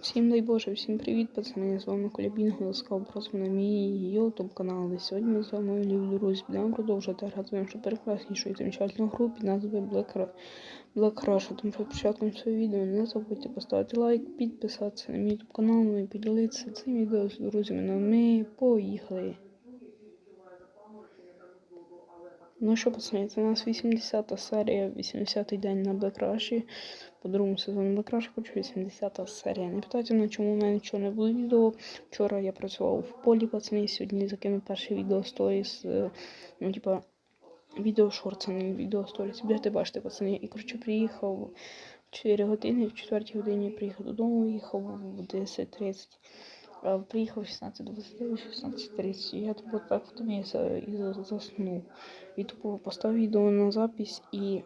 Всім дай Боже, всім привіт, пацани. З вами Колябінго, ласкаво просто на мій ютуб канал. І сьогодні ми з вами, любі друзі, будемо продовжувати грати нашу прекраснішу і замечательну гру під назвою Black, Ru- Black Russia. Тому що початком цього відео не забудьте поставити лайк, підписатися на мій ютуб канал, ну і поділитися цим відео з друзями. Ну ми поїхали. Ну що, пацани, це у нас 80-та серія, 80-й день на Rush. По другому сезону Black хочу 80-та серія. Не питайте мене, чому в мене нічого не було відео. Вчора я працював в полі, пацани, сьогодні закинув перше відео сторіс. е, Ну, типа, відео шорт, не відео сторіс. Будете бачити, пацани. І, коротше, приїхав в 4 години, в 4 годині приїхав додому, їхав в 10.30. Приїхав 16.29, 16.30. Я тупо так втомився і заснув. І тупо поставив відео на запись, і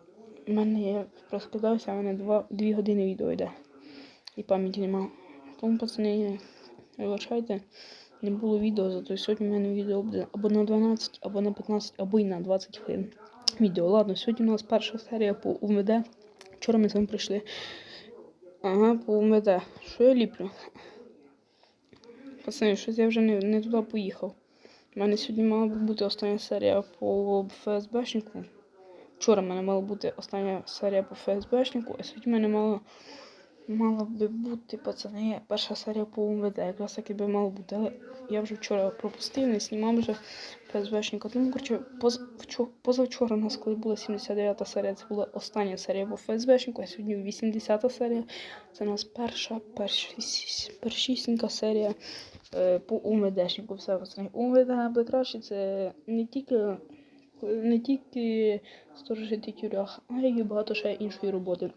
в мене я розкидався, в мене 2, 2 години відео йде. І пам'яті нема. Тому, пацани, вибачайте, не було відео, зато сьогодні в мене відео буде або на 12, або на 15, або й на 20 хвилин. Відео. Ладно, сьогодні у нас перша серія по УМД. Вчора ми з вами прийшли. Ага, по УМД. Що я ліплю? Пацани, щось я вже не, не туди поїхав. У мене сьогодні мала би бути остання серія по ФСБшнику. Вчора в мене мала бути остання серія по ФСБшнику, а сьогодні в мене мала, мала би бути, пацани, перша серія по УМВД. Якраз таки би мало бути. Але я вже вчора пропустив, не знімав вже ФСБшника. Тому, коротше, поз, вчо- позавчора у нас, коли була 79-та серія, це була остання серія по ФСБшнику, а сьогодні 80-та серія. Це у нас перша, першіс- першісінька серія по УМДшнику. Все, пацани. УМВД найкраще це не тільки не тільки сторожити тюрях, а й багато ще іншої роботи.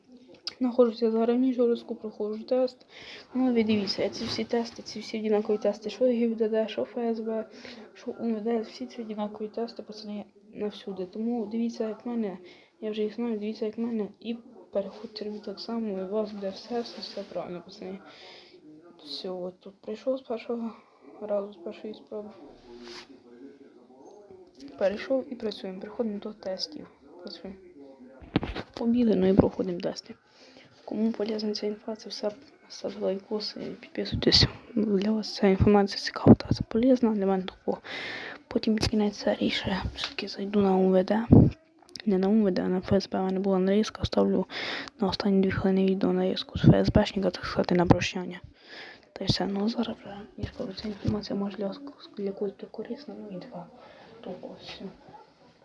Знаходжуся зараз в Міжгородську, проходжу тест. Ну, ви дивіться, ці всі тести, ці всі однакові тести, що ГІВДД, що ФСБ, що УМД, всі ці однакові тести, пацани, навсюди. Тому дивіться, як мене, я вже їх знаю, дивіться, як мене, і переходьте робити так само, і у вас буде все, все, все правильно, пацани. Все, от тут прийшов з першого разу, з першої спроби. Перейшов і працюємо. Переходимо до тестів. Працюємо. Побігли, ну і проходимо тести. Кому полезна ця інфа, це все ставте лайкоси підписуйтесь. Для вас ця інформація цікава та це полезна. Для мене тупо. Потім кінець ще все-таки зайду на УВД. Не на УВД, а на ФСБ. У мене була нарізка, ставлю на останні дві хвилини відео нарізку з ФСБшника, так сказати, на прощання. Та й все, ну зараз вже, я ця інформація може для когось корисна, ну і така толку все.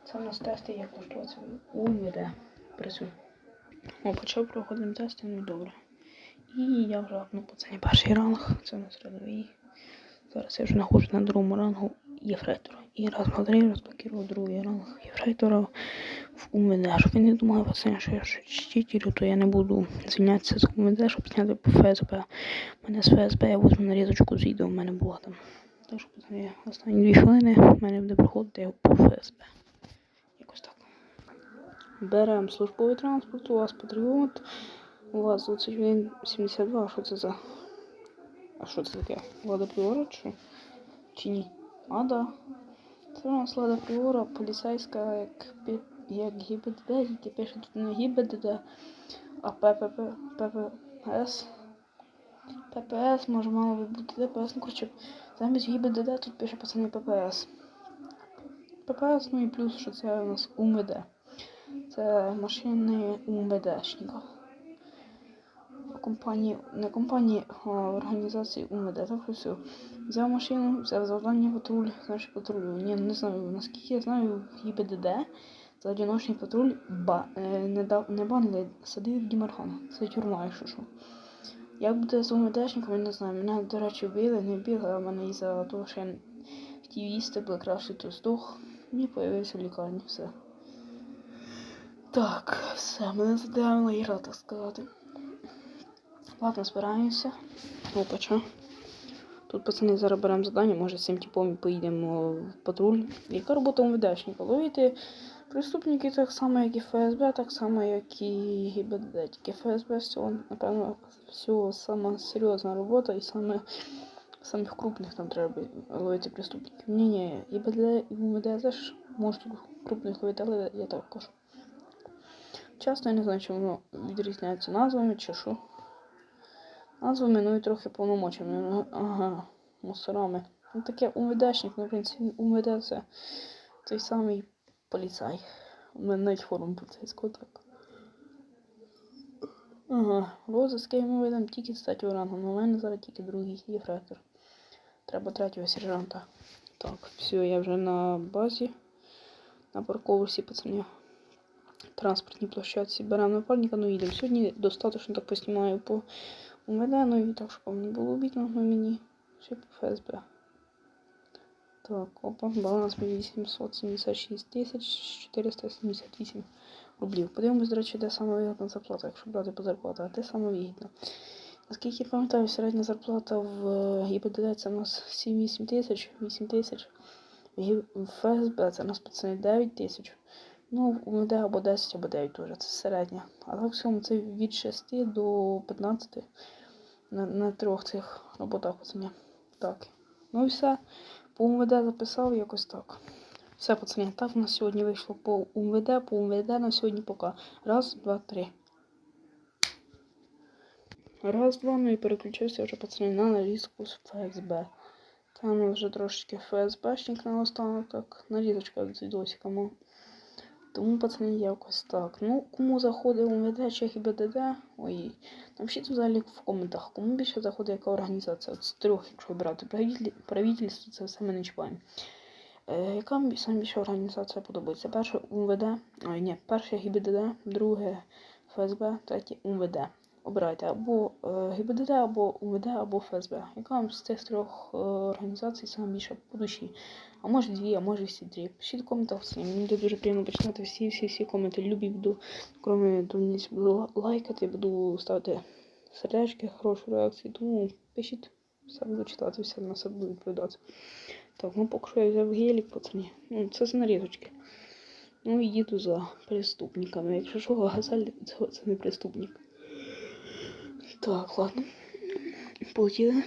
Це у нас тести, як влаштуватися у УВД. Працюю. О, почав проходити тести, ну добре. І я вже апнув по цей перший ранг, це у нас рядовий. Зараз я вже знаходжусь на другому рангу єфрейтора. І раз на три розблокував другий ранг єфрейтора Щоб ви не думали, пацани, що я читерю, то я не буду звільнятися з УМД, щоб зняти по ФСБ. У мене з ФСБ я возьму нарізочку з відео, в мене була там. Так що, пацани, останні дві хвилини в мене буде проходити по ФСБ. Якось так. Беремо службовий транспорт, у вас патріот, у вас 2172, а що це за. А що це таке? Лада Пріора чи? Чи ні? А, да. Це у нас Лада Пріора, поліцейська, як, як ГІБДД, пише тут не ГІБДД, а ППП, ППС. ППС, може мало би бути ДПС, ну коротше, замість ГІБДД тут пише пацани ППС. ППС, ну і плюс, що це у нас УМВД. Це машини УМВДшників. Компанії, не компанії, а організації УМВД. Так все. Взяв машину, взяв завдання патруль, значить патрулю. Ні, не знаю, наскільки я знаю, ГІБДД за одиночний патруль ба, е, не, дав, не банили, садив Дімархан. Це тюрма, якщо що. Як буде з УМВДшником, я не знаю. Мене, до речі, вбили, не вбили, а мене із-за того, що я хотів їсти, було краще, то здох. І появився в лікарні, все. Так, все, мене задавила ігра, так сказати. Ладно, збираємося. Опача. Тут пацани зараз беремо завдання, може з цим типом поїдемо в патруль. Яка робота МВДшника? Ловити преступники так само, як і ФСБ, так само, як і ГІБДД. Тільки ФСБ всього, напевно, всього сама серйозна робота і саме самих крупних там треба ловити преступників. Ні, ні, і БД, і МВД теж можуть крупних ловити, але я також. Часто я не знаю, чи воно відрізняється назвами чи що. Назвами, ну і трохи повномочами. Ага, мусорами. Ну таке УМВДшник, ну, в принципі, УМВД це той самий поліцай. У мене навіть форму поліцейського так. Ага, розиски ми видам тільки третього рангу, але у мене зараз тільки другий єфрейтор. Треба третього сержанта. Так, все, я вже на базі. На парковці, пацани. Транспортній площадці беремо напарника, ну їдемо. Сьогодні достатньо так поснімаю по УМВД, ну і так, щоб вам не було обідно, ну мені ще по ФСБ. Так, опа, баланс 876 тисяч 478 рублів. Подивимось, до речі, де самовигідна зарплата, якщо брати по зарплату, а де саме вигідна. Наскільки я пам'ятаю, середня зарплата в е, ГІБДД це у нас 7-8 тисяч, 8 тисяч. В ФСБ це у нас пацани 9 тисяч. Ну, в УМД або 10, або 9 теж, це середня. А так в цьому це від 6 до 15 на, на трьох цих роботах пацани. Так. Ну і все. По УМВД записав якось так. Все, пацани, так у нас сьогодні вийшло по УМВД, по УМВД на сьогодні пока. Раз, два, три. Раз, два, ну і переключився вже пацани на нарізку з ФСБ. Там вже трошечки ФСБшник на останок, так, нарізочка з відосиками. Тому, пацани, якось так. Ну, кому заходить МВД, Чех і ой, напишіть взагалі в коментах, кому більше заходить яка організація. От з трьох, якщо брати правительство, це все ми не чіпаємо. Е, яка найбільша організація подобається? Перше УМВД, ой, ні, перше ГІБДД, друге ФСБ, третє УМВД. Обирайте або е, ГІБДД, або УМВД, або ФСБ. Яка вам з цих трьох е, організацій саме більше по душі? А може дві, а може всі три. Пишіть в коментах всі. Мені буде дуже приємно почитати всі, всі, всі коменти. Любі буду, крім дурниць, буду лайкати, буду ставити сердечки, хорошу реакцію. Тому пишіть, все буду читати, все на все буду відповідати. Так, ну поки що я взяв гелік, пацані. Ну, це з нарізочки. Ну і їду за преступниками. Якщо що, газель це, це не преступник. Так, ладно. Полетіли.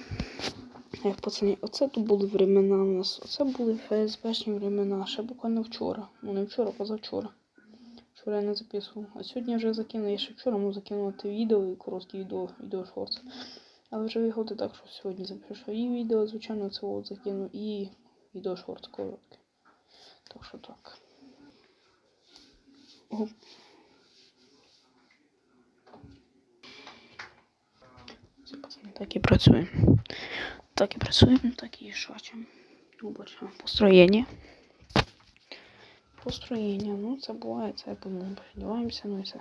Як пацані, оце тут були времена у нас. Оце були ФСБшні времена. Ще буквально вчора. Ну не вчора, позавчора. Вчора я не записував. А сьогодні я вже закинув. Я ще вчора можу закинути відео і короткі відео, відео шорти. Але вже виходить так, що сьогодні запишу і відео, звичайно, це от закину, і відео шорт коротке. Так що так. Оп. Все, пацани, так і працюємо. Так і працюємо, так і шачемо. Убачимо построєння. Построєння, ну це буває, це по-моєму сподіваємося, ну і все.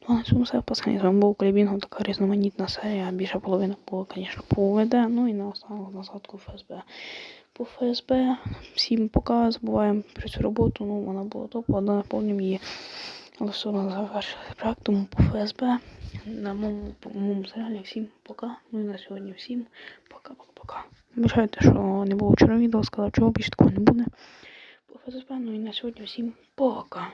Ну а на цьому все, пацани, з вами був Клібінго, така різноманітна серія, більша половина була, звісно, по УВД, ну і на останок на згадку ФСБ. По ФСБ всім пока, забуваємо про цю роботу, ну вона була топова, наповнюємо її. Але завершили проект, по ФСБ на моєму, моєму серіалі всім пока. Ну і на сьогодні всім пока-пока-пока. Вибачайте, що не було вчора відео, сказав, чого більше такого не буде. По ФСБ, ну і на сьогодні всім пока.